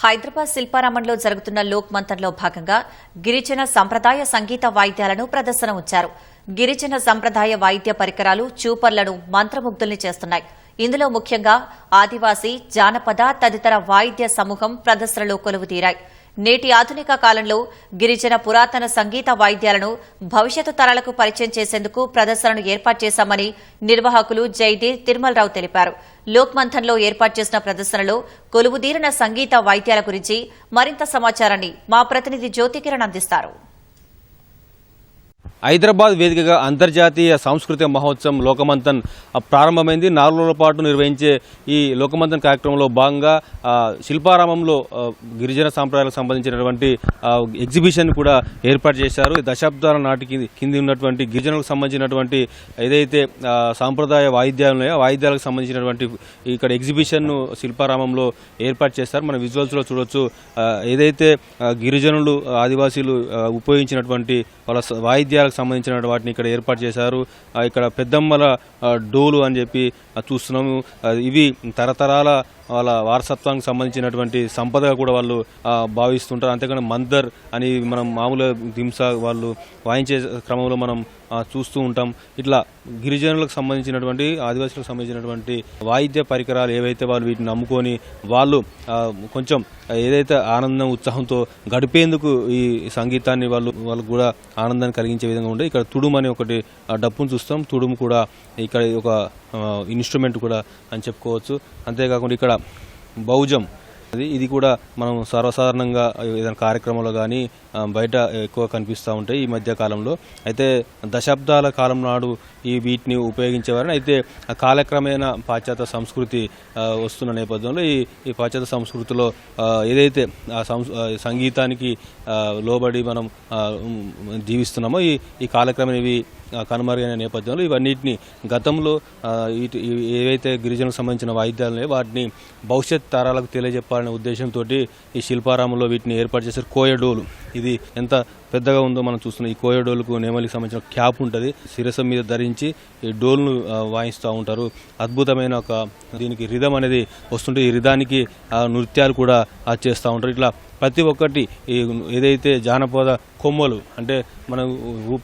హైదరాబాద్ శిల్పారామంలో జరుగుతున్న లోక్ మంతన్లో భాగంగా గిరిజన సంప్రదాయ సంగీత వాయిద్యాలను ప్రదర్శన ఉంచారు. గిరిజన సంప్రదాయ వాయిద్య పరికరాలు చూపర్లను మంత్రముగ్ధుల్ని చేస్తున్నాయి. ఇందులో ముఖ్యంగా ఆదివాసీ జానపద తదితర వాయిద్య సమూహం ప్రదర్శనలో కొలువుతీరాయి నేటి ఆధునిక కాలంలో గిరిజన పురాతన సంగీత వాయిద్యాలను భవిష్యత్తు తరాలకు పరిచయం చేసేందుకు ప్రదర్శనను ఏర్పాటు చేశామని నిర్వాహకులు జైదీర్ తిరుమలరావు తెలిపారు. లోక్మంథన్లో ఏర్పాటు చేసిన ప్రదర్శనలో కొలువుదీరిన సంగీత వాయిద్యాల గురించి మరింత సమాచారాన్ని మా ప్రతినిధి జ్యోతికిరణ్ అందిస్తారు. హైదరాబాద్ వేదికగా అంతర్జాతీయ సాంస్కృతిక మహోత్సవం లోకమంతన్ ప్రారంభమైంది. నాలుగు రోజుల పాటు నిర్వహించే ఈ లోకమంతన్ కార్యక్రమంలో భాగంగా శిల్పారామంలో గిరిజన సాంప్రదాయాలకు సంబంధించినటువంటి ఎగ్జిబిషన్ కూడా ఏర్పాటు చేశారు. దశాబ్దాల నాటికి కింది ఉన్నటువంటి గిరిజనులకు సంబంధించినటువంటి ఏదైతే సాంప్రదాయ వాయిద్యాలు ఉన్నాయో వాయిద్యాలకు సంబంధించినటువంటి ఇక్కడ ఎగ్జిబిషన్ను శిల్పారామంలో ఏర్పాటు చేస్తారు మన విజువల్స్లో చూడవచ్చు చూడొచ్చు ఏదైతే గిరిజనులు ఆదివాసీలు ఉపయోగించినటువంటి వాళ్ళ స- వాయిద్యాలకు సంబంధించిన వాటిని ఇక్కడ ఏర్పాటు చేశారు. ఇక్కడ పెద్దమ్మల డోలు అని చెప్పి చూస్తున్నాము. ఇవి తరతరాల వాళ్ళ వారసత్వానికి సంబంధించినటువంటి సంపదగా కూడా వాళ్ళు భావిస్తుంటారు. అంతేకాని మందర్ అని మనం మామూలుగా దింస వాళ్ళు వాయించే క్రమంలో మనం చూస్తూ ఉంటాం. ఇట్లా గిరిజనులకు సంబంధించినటువంటి ఆదివాసులకు సంబంధించినటువంటి వాయిద్య పరికరాలు ఏవైతే వాళ్ళు వీటిని నమ్ముకొని వాళ్ళు కొంచెం ఏదైతే ఆనందం ఉత్సాహంతో గడిపేందుకు ఈ సంగీతాన్ని వాళ్ళు వాళ్ళకు కూడా ఆనందాన్ని కలిగించే విధంగా ఉండే. ఇక్కడ తుడుము అనే ఒకటి డప్పును చూస్తాం. తుడుము కూడా ఇక్కడ ఒక ఇన్స్ట్రుమెంట్ కూడా అని చెప్పుకోవచ్చు. అంతేకాకుండా ఇక్కడ బౌజం అది ఇది కూడా మనం సర్వసాధారణంగా ఏదైనా కార్యక్రమంలో కానీ బయట ఎక్కువ కనిపిస్తూ ఉంటాయి ఈ మధ్య కాలంలో. అయితే దశాబ్దాల కాలం నాడు ఈ వీటిని ఉపయోగించేవారని అయితే కాలక్రమేణ కాలక్రమేణా పాశ్చాత్య సంస్కృతి వస్తున్న నేపథ్యంలో ఈ ఈ పాశ్చాత్య సంస్కృతిలో ఏదైతే ఆ సంస్- సంగీతానికి లోబడి మనం జీవిస్తున్నామో ఈ ఈ కాలక్రమేణ ఇవి కనుమరుగైన నేపథ్యంలో ఇవన్నిటిని గతంలో ఏవైతే గిరిజనులకు సంబంధించిన వాయిద్యాలు వాటిని భవిష్యత్ తరాలకు తెలియజెప్పాలనే ఉద్దేశంతో ఈ శిల్పారామంలో వీటిని ఏర్పాటు చేశారు కోయడోలు. ఇది ఎంత పెద్దగా ఉందో మనం చూస్తున్నాం. ఈ కోయ డోలుకు నేమలికి సంబంధించిన క్యాప్ ఉంటుంది. శిరసం మీద ధరించి ఈ డోల్ను వాయిస్తూ ఉంటారు. అద్భుతమైన ఒక దీనికి రిధం అనేది వస్తుంటే ఈ రిధానికి ఆ, నృత్యాలు కూడా చేస్తూ ఉంటారు. ఇట్లా ప్రతి ఒక్కటి ఈ ఏదైతే జానపద కొమ్మలు అంటే మనం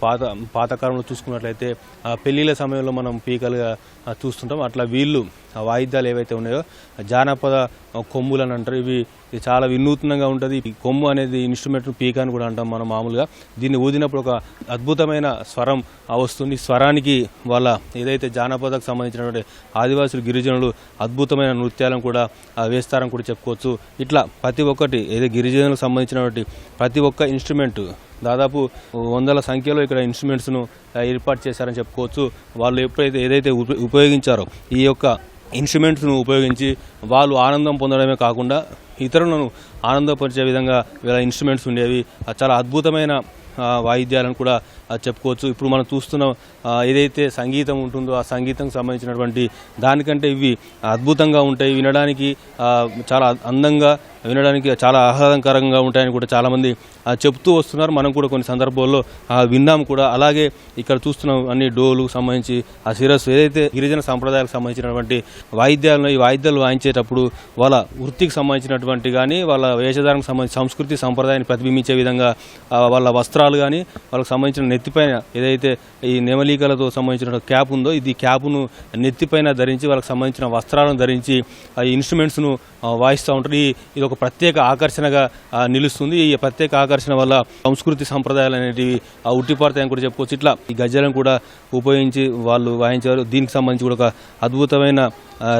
పాత పాతకాలంలో చూసుకున్నట్లయితే ఆ పెళ్ళిళ్ళ సమయంలో మనం పీకలుగా చూస్తుంటాం. అట్లా వీళ్ళు ఆ వాయిద్యాలు ఏవైతే ఉన్నాయో జానపద కొమ్ములు అని అంటారు. ఇవి చాలా వినూత్నంగా ఉంటుంది. ఈ కొమ్ము అనేది ఇన్స్ట్రుమెంట్ పీక అని కూడా అంటాం మనం మామూలుగా. దీన్ని ఊదినప్పుడు ఒక అద్భుతమైన స్వరం వస్తుంది. స్వరానికి వాళ్ళ ఏదైతే జానపదకు సంబంధించినటువంటి ఆదివాసులు గిరిజనులు అద్భుతమైన నృత్యాలను కూడా వేస్తారని కూడా చెప్పుకోవచ్చు. ఇట్లా ప్రతి ఒక్కటి ఏదో గిరిజనులకు సంబంధించినటువంటి ప్రతి ఒక్క ఇన్స్ట్రుమెంట్ దాదాపు వందల సంఖ్యలో ఇక్కడ ఇన్స్ట్రుమెంట్స్ను ఏర్పాటు చేశారని చెప్పుకోవచ్చు. వాళ్ళు ఎప్పుడైతే ఏదైతే ఉప- ఉపయోగించారో ఈ యొక్క ఇన్స్ట్రుమెంట్స్ను ఉపయోగించి వాళ్ళు ఆనందం పొందడమే కాకుండా ఇతరులను ఆనందపరిచే విధంగా వీళ్ళ ఇన్స్ట్రుమెంట్స్ ఉండేవి. చాలా అద్భుతమైన వాయిద్యాలను కూడా చెప్పుకోవచ్చు. ఇప్పుడు మనం చూస్తున్న ఏదైతే సంగీతం ఉంటుందో ఆ సంగీతం సంబంధించినటువంటి దానికంటే ఇవి అద్భుతంగా ఉంటాయి. వినడానికి చాలా అందంగా వినడానికి చాలా ఆహ్లాదకరంగా ఉంటాయని కూడా చాలామంది చెప్తూ వస్తున్నారు. మనం కూడా కొన్ని సందర్భాల్లో విన్నాము విన్నాం కూడా. అలాగే ఇక్కడ చూస్తున్నాం అన్ని డోలు సంబంధించి ఆ శిరస్సు ఏదైతే గిరిజన సంప్రదాయాలకు సంబంధించినటువంటి వాయిద్యాలను ఈ వాయిద్యాలు వాయించేటప్పుడు వాళ్ళ వృత్తికి సంబంధించినటువంటి కానీ వాళ్ళ వేషధారణకు సంబంధించి సంస్కృతి సంప్రదాయాన్ని ప్రతిబింబించే విధంగా వాళ్ళ వస్త్రాలు కానీ వాళ్ళకి సంబంధించిన నెత్తిపైన ఏదైతే ఈ నెమలీకలతో సంబంధించిన క్యాప్ ఉందో ఇది క్యాప్ను నెత్తిపైన ధరించి వాళ్ళకి సంబంధించిన వస్త్రాలను ధరించి ఈ ఇన్స్ట్రుమెంట్స్ను వాయిస్తూ ఉంటారు. ఈ ఇది ఒక ప్రత్యేక ఆకర్షణగా నిలుస్తుంది. ఈ ప్రత్యేక ఆకర్షణ వల్ల సంస్కృతి సంప్రదాయాలు అనేటివి ఆ, ఉట్టిపడతాయని కూడా చెప్పుకోవచ్చు. ఇట్లా ఈ గజ్జలను కూడా ఉపయోగించి వాళ్ళు వాయించారు. దీనికి సంబంధించి కూడా ఒక అద్భుతమైన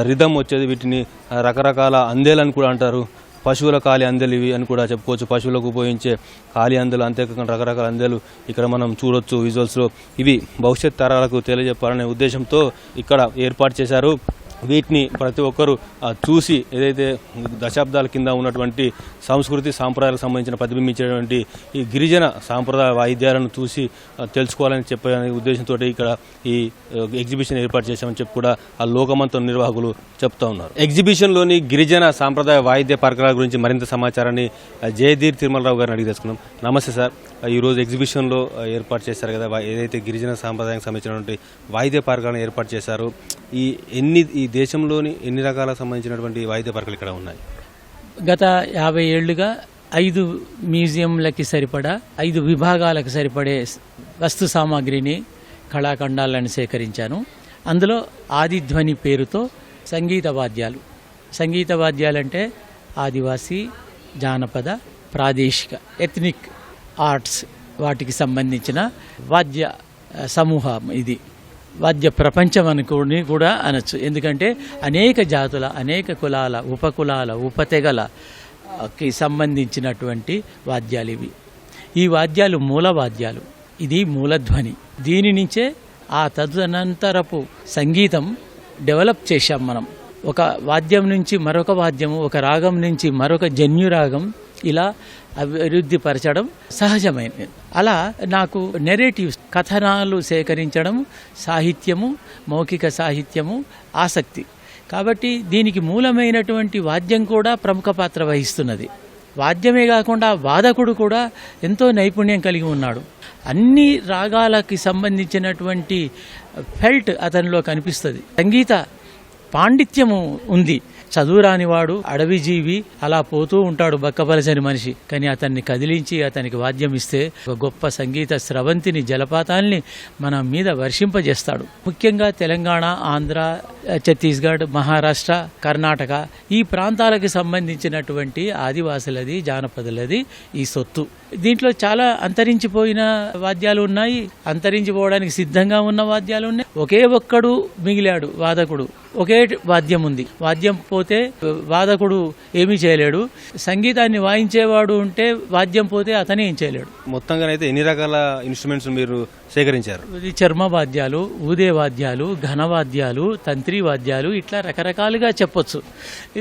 రిధం వచ్చేది. వీటిని రకరకాల అందేలని కూడా అంటారు. పశువుల కాలి అందెలు ఇవి అని కూడా చెప్పుకోవచ్చు. పశువులకు ఉపయోగించే కాలి అందెలు అంతేకాకుండా రకరకాల అందెలు ఇక్కడ మనం చూడొచ్చు విజువల్స్లో ఇవి భవిష్యత్ తరాలకు తెలియజెప్పాలనే ఉద్దేశంతో ఇక్కడ ఏర్పాటు చేశారు. వీటిని ప్రతి ఒక్కరూ చూసి ఏదైతే దశాబ్దాల కింద ఉన్నటువంటి సంస్కృతి సాంప్రదాయాలకు సంబంధించిన ప్రతిబింబించేటువంటి ఈ గిరిజన సాంప్రదాయ వాయిద్యాలను చూసి తెలుసుకోవాలని చెప్పే ఉద్దేశంతో ఇక్కడ ఈ ఎగ్జిబిషన్ ఏర్పాటు చేశామని చెప్పి కూడా ఆ లోకమంత నిర్వాహకులు చెప్తా ఉన్నారు. ఎగ్జిబిషన్లోని గిరిజన సాంప్రదాయ వాయిద్య పరికరాల గురించి మరింత సమాచారాన్ని ఆ, జయధీర్ తిరుమలరావు గారిని అడిగి తెలుసుకున్నాం నమస్తే సార్. ఈరోజు ఎగ్జిబిషన్లో ఏర్పాటు చేశారు కదా ఏదైతే గిరిజన సాంప్రదాయానికి సంబంధించినటువంటి వాయిద్య పార్కాలను ఏర్పాటు చేశారు. ఈ ఎన్ని ఈ దేశంలోని ఎన్ని రకాలకు సంబంధించినటువంటి వాయిద్య పరికరాలు ఇక్కడ ఉన్నాయి? గత యాభై ఏళ్ళుగా ఐదు మ్యూజియంలకి సరిపడా ఐదు విభాగాలకు సరిపడే వస్తు సామాగ్రిని కళాఖండాలను సేకరించాను. అందులో ఆదిధ్వని పేరుతో సంగీత వాద్యాలు. సంగీత వాద్యాలంటే ఆదివాసీ జానపద ప్రాదేశిక ఎథ్నిక్ ఆర్ట్స్ వాటికి సంబంధించిన వాద్య సమూహం ఇది. వాద్య ప్రపంచం అనుకుని కూడా అనొచ్చు. ఎందుకంటే అనేక జాతుల అనేక కులాల ఉపకులాల ఉపతెగలకి సంబంధించినటువంటి వాద్యాలు ఇవి. ఈ వాద్యాలు మూల వాద్యాలు. ఇది మూలధ్వని దీని నుంచే ఆ తదనంతరపు సంగీతం డెవలప్ చేశాం మనం. ఒక వాద్యం నుంచి మరొక వాద్యము ఒక రాగం నుంచి మరొక జన్యురాగం ఇలా అభివృద్ధి పరచడం సహజమైనది. అలా నాకు నెరేటివ్స్ కథనాలు సేకరించడం సాహిత్యము మౌఖిక సాహిత్యము ఆసక్తి. కాబట్టి దీనికి మూలమైనటువంటి వాద్యం కూడా ప్రముఖ పాత్ర వహిస్తున్నది. వాద్యమే కాకుండా వాదకుడు కూడా ఎంతో నైపుణ్యం కలిగి ఉన్నాడు. అన్ని రాగాలకి సంబంధించినటువంటి ఫెల్ట్ అతనిలో కనిపిస్తుంది. సంగీత పాండిత్యము ఉంది. చదువురానివాడు అడవి జీవి అలా పోతూ ఉంటాడు బక్కపలచని మనిషి. కానీ అతన్ని కదిలించి అతనికి వాద్యం ఇస్తే ఒక గొప్ప సంగీత స్రవంతిని జలపాతాల్ని మన మీద వర్షింపజేస్తాడు. ముఖ్యంగా తెలంగాణ ఆంధ్ర ఛత్తీస్గఢ్ మహారాష్ట్ర కర్ణాటక ఈ ప్రాంతాలకు సంబంధించినటువంటి ఆదివాసులది జానపదులది ఈ సొత్తు. దీంట్లో చాలా అంతరించిపోయిన వాద్యాలు ఉన్నాయి. అంతరించిపోవడానికి సిద్ధంగా ఉన్న వాద్యాలు ఉన్నాయి. ఒకే ఒక్కడు మిగిలాడు వాదకుడు. ఒకే వాద్యం ఉంది. వాద్యం పోతే వాదకుడు ఏమీ చేయలేడు. సంగీతాన్ని వాయించేవాడు ఉంటే వాద్యం పోతే అతనే ఏం చేయలేడు. మొత్తంగానైతే ఎన్ని రకాల ఇన్స్ట్రుమెంట్స్ మీరు సేకరించారు? ఇది చర్మ వాద్యాలు ఊదే వాద్యాలు ఘనవాద్యాలు తంత్రి వాద్యాలు ఇట్లా రకరకాలుగా చెప్పొచ్చు.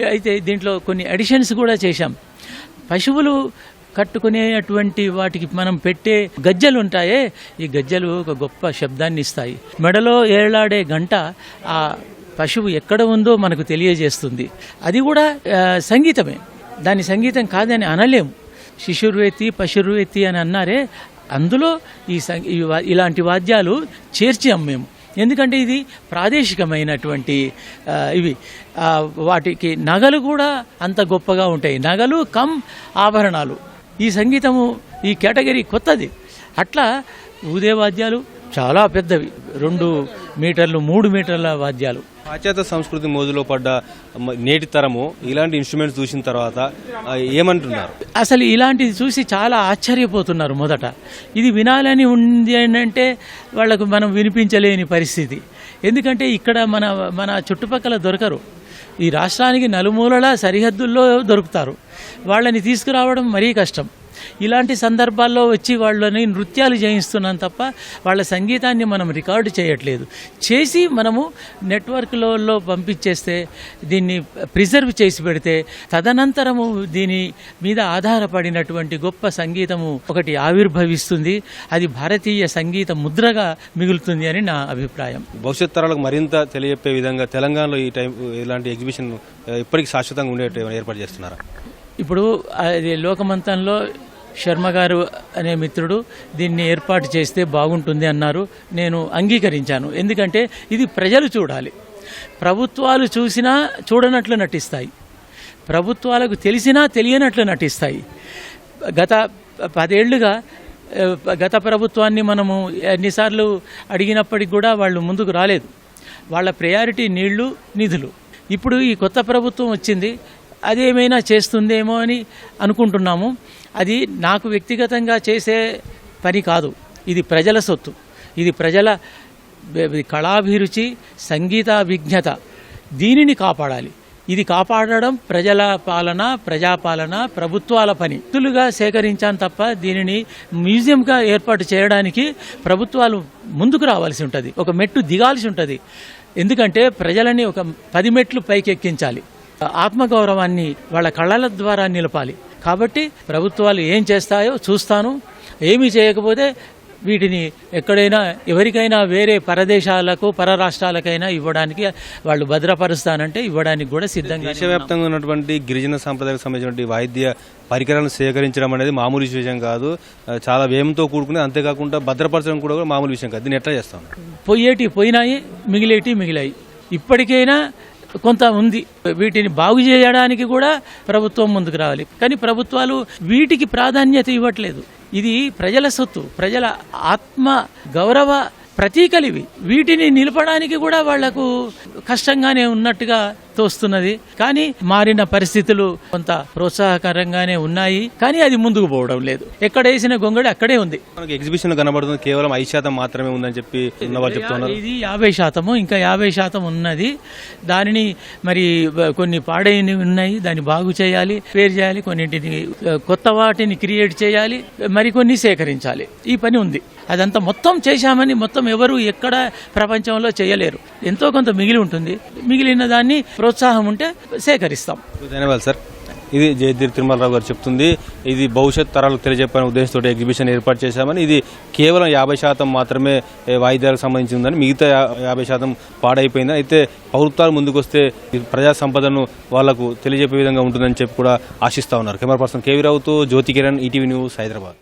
అయితే దీంట్లో కొన్ని అడిషన్స్ కూడా చేశాం. పశువులు కట్టుకునేటువంటి వాటికి మనం పెట్టే గజ్జలు ఉంటాయే ఈ గజ్జలు ఒక గొప్ప శబ్దాన్ని ఇస్తాయి. మెడలో ఏలాడే గంట ఆ పశువు ఎక్కడ ఉందో మనకు తెలియజేస్తుంది. అది కూడా సంగీతమే. దాని సంగీతం కాదని అనలేము. శిశుర్వేతి పశుర్వేతి అని అన్నారే అందులో ఈ సం- ఇలాంటి వాద్యాలు చేర్చాం మేము. ఎందుకంటే ఇది ప్రాదేశికమైనటువంటి ఇవి. వాటికి నగలు కూడా అంత గొప్పగా ఉంటాయి. నగలు కమ్ ఆభరణాలు. ఈ సంగీతము ఈ కేటగిరీ కొత్తది. అట్లా ఊదే వాద్యాలు చాలా పెద్దవి. రెండు మీటర్లు మూడు మీటర్ల వాద్యాలు. పాశ్చాత్య సంస్కృతి మోజులో పడ్డ నేటి తరము ఇలాంటి ఇన్స్ట్రుమెంట్స్ చూసిన తర్వాత ఏమంటున్నారు? అసలు ఇలాంటిది చూసి చాలా ఆశ్చర్యపోతున్నారు మొదట. ఇది వినాలని ఉంది అని అంటే వాళ్ళకు మనం వినిపించలేని పరిస్థితి. ఎందుకంటే ఇక్కడ మన మన చుట్టుపక్కల దొరకరు. ఈ రాష్ట్రానికి నలుమూలల సరిహద్దుల్లో దొరుకుతారు. వాళ్ళని తీసుకురావడం మరీ కష్టం. ఇలాంటి సందర్భాల్లో వచ్చి వాళ్ళని నృత్యాలు చేయిస్తున్నాం తప్ప వాళ్ళ సంగీతాన్ని మనం రికార్డు చేయట్లేదు. చేసి మనము నెట్వర్క్లలో పంపించేస్తే దీన్ని ప్రిజర్వ్ చేసి పెడితే తదనంతరము దీని మీద ఆధారపడినటువంటి గొప్ప సంగీతము ఒకటి ఆవిర్భవిస్తుంది. అది భారతీయ సంగీత ముద్రగా మిగులుతుంది అని నా అభిప్రాయం. భవిష్యత్ తరాలకు మరింత తెలియజెప్పే విధంగా తెలంగాణలో ఈ టైం ఇలాంటి ఎగ్జిబిషన్ ఇప్పటికీ శాశ్వతంగా ఉండేట్టు ఏమైనా ఏర్పాటు చేస్తున్నారా? ఇప్పుడు అది లోకమంతంలో శర్మ గారు అనే మిత్రుడు దీన్ని ఏర్పాటు చేస్తే బాగుంటుంది అన్నారు. నేను అంగీకరించాను. ఎందుకంటే ఇది ప్రజలు చూడాలి. ప్రభుత్వాలు చూసినా చూడనట్లు నటిస్తాయి. ప్రభుత్వాలకు తెలిసినా తెలియనట్లు నటిస్తాయి. గత పదేళ్ళుగా గత ప్రభుత్వాన్ని మనము ఎన్నిసార్లు అడిగినప్పటికి కూడా వాళ్ళు ముందుకు రాలేదు. వాళ్ళ ప్రయారిటీ నీళ్ళు నిధులు. ఇప్పుడు ఈ కొత్త ప్రభుత్వం వచ్చింది. అదేమైనా చేస్తుందేమో అని అనుకుంటున్నాము. అది నాకు వ్యక్తిగతంగా చేసే పని కాదు. ఇది ప్రజల సొత్తు. ఇది ప్రజల కళాభిరుచి కళాభిరుచి సంగీతాభిజ్ఞత దీనిని కాపాడాలి. ఇది కాపాడడం ప్రజల పాలన ప్రజాపాలన ప్రభుత్వాల పని. తులుగా సేకరించాను తప్ప దీనిని మ్యూజియంగా ఏర్పాటు చేయడానికి ప్రభుత్వాలు ముందుకు రావాల్సి ఉంటుంది. ఒక మెట్టు దిగాల్సి ఉంటుంది. ఎందుకంటే ప్రజలని ఒక పది మెట్లు పైకెక్కించాలి. ఆత్మగౌరవాన్ని వాళ్ళ కళల ద్వారా నిలపాలి. కాబట్టి ప్రభుత్వాలు ఏం చేస్తాయో చూస్తాను. ఏమీ చేయకపోతే వీటిని ఎక్కడైనా ఎవరికైనా వేరే పరదేశాలకు పర రాష్ట్రాలకైనా ఇవ్వడానికి వాళ్ళు భద్రపరుస్తానంటే ఇవ్వడానికి కూడా సిద్ధంగా దేశవ్యాప్తంగా ఉన్నటువంటి గిరిజన సాంప్రదాయాలకు సంబంధించినటువంటి వాయిద్య పరికరాలను సేకరించడం అనేది మామూలు విషయం కాదు. చాలా వ్యయంతో కూడుకుని అంతేకాకుండా భద్రపరచడం కూడా మామూలు విషయం కాదు. దీన్ని ఎట్లా చేస్తాం? పోయేటి పోయినాయి మిగిలేటి మిగిలాయి. ఇప్పటికైనా కొంత ఉంది. వీటిని బాగు చేయడానికి కూడా ప్రభుత్వం ముందుకు రావాలి. కానీ ప్రభుత్వాలు వీటికి ప్రాధాన్యత ఇవ్వట్లేదు. ఇది ప్రజల సొత్తు ప్రజల ఆత్మ గౌరవ ప్రతీకలు ఇవి. వీటిని నిలపడానికి కూడా వాళ్ళకు కష్టంగానే ఉన్నట్టుగా తోస్తున్నది కానీ మారిన పరిస్థితులు కొంత ప్రోత్సాహకరంగానే ఉన్నాయి. కానీ అది ముందుకు పోవడం లేదు. ఎక్కడ వేసిన గొంగడి అక్కడే ఉంది. మనకి ఎగ్జిబిషన్ కనబడుతుంది కేవలం ఐదు శాతం మాత్రమే ఉందని చెప్పి ఉన్నవాళ్ళు చెప్తున్నారు. ఇది యాభై శాతము ఇంకా యాభై శాతం ఉన్నది. దానిని మరి కొన్ని పాడైనవి ఉన్నాయి. దాన్ని బాగు చేయాలి వేరు చేయాలి కొన్నింటిని కొత్త వాటిని క్రియేట్ చేయాలి మరికొన్ని సేకరించాలి. ఈ పని ఉంది. అదంతా మొత్తం చేశామని మొత్తం ఎవరు ఎక్కడ ప్రపంచంలో చేయలేరు. ఎంతో కొంత మిగిలి ఉంటుంది. మిగిలిన దాన్ని ప్రోత్సాహం ఉంటే సేకరిస్తాం. ధన్యవాదాలు సార్. ఇది జయదీర్ తిరుమలరావు గారు చెప్తుంది. ఇది భవిష్యత్ తరాలకు తెలియజెప్పని ఉద్దేశంతో ఎగ్జిబిషన్ ఏర్పాటు చేశామని ఇది కేవలం యాభై శాతం మాత్రమే వాయిద్యాలకు సంబంధించి ఉందని మిగతా యాభై శాతం పాడైపోయింది అయితే ప్రభుత్వాలు ముందుకొస్తే ప్రజా సంపదను వాళ్ళకు తెలియజెప్పే విధంగా ఉంటుందని చెప్పి కూడా ఆశిస్తా ఉన్నారు. కెమెరా పర్సన్ కేవీ రావుతో జ్యోతి కిరణ్ ఈటీవీ న్యూస్ హైదరాబాద్.